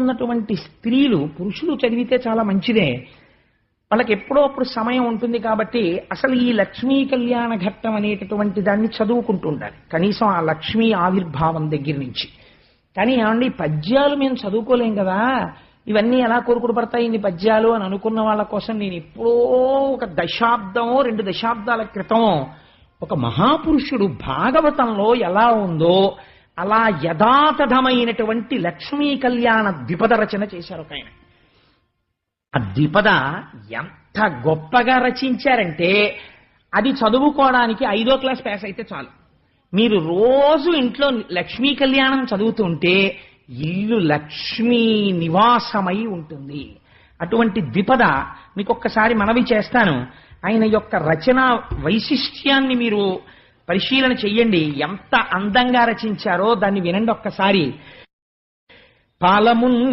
ఉన్నటువంటి స్త్రీలు పురుషులు చదివితే చాలా మంచిదే. వాళ్ళకి ఎప్పుడో అప్పుడు సమయం ఉంటుంది కాబట్టి అసలు ఈ లక్ష్మీ కళ్యాణ ఘట్టం అనేటటువంటి దాన్ని చదువుకుంటూ ఉండాలి కనీసం ఆ లక్ష్మీ ఆవిర్భావం దగ్గర నుంచి. కానీ ఏమండి పద్యాలు మేము చదువుకోలేం కదా. ఇవన్నీ ఎలా కోరుకుడు పడతాయి? ఇన్ని పద్యాలు అని అనుకున్న వాళ్ళ కోసం నేను ఎప్పుడో ఒక దశాబ్దమో రెండు దశాబ్దాల క్రితం ఒక మహాపురుషుడు భాగవతంలో ఎలా ఉందో అలా యథాతథమైనటువంటి లక్ష్మీ కళ్యాణ ద్విపద రచన చేశారు ఒక ఆయన. ఆ ద్విపద ఎంత గొప్పగా రచించారంటే అది చదువుకోవడానికి ఐదో క్లాస్ పాస్ అయితే చాలు. మీరు రోజు ఇంట్లో లక్ష్మీ కళ్యాణం చదువుతుంటే ఇల్లు లక్ష్మీ నివాసమై ఉంటుంది. అటువంటి ద్విపద మీకు ఒక్కసారి మనవి చేస్తాను. ఆయన యొక్క రచన వైశిష్ట్యాన్ని మీరు పరిశీలన చెయ్యండి. ఎంత అందంగా రచించారో దాన్ని వినండి ఒక్కసారి. పాలమున్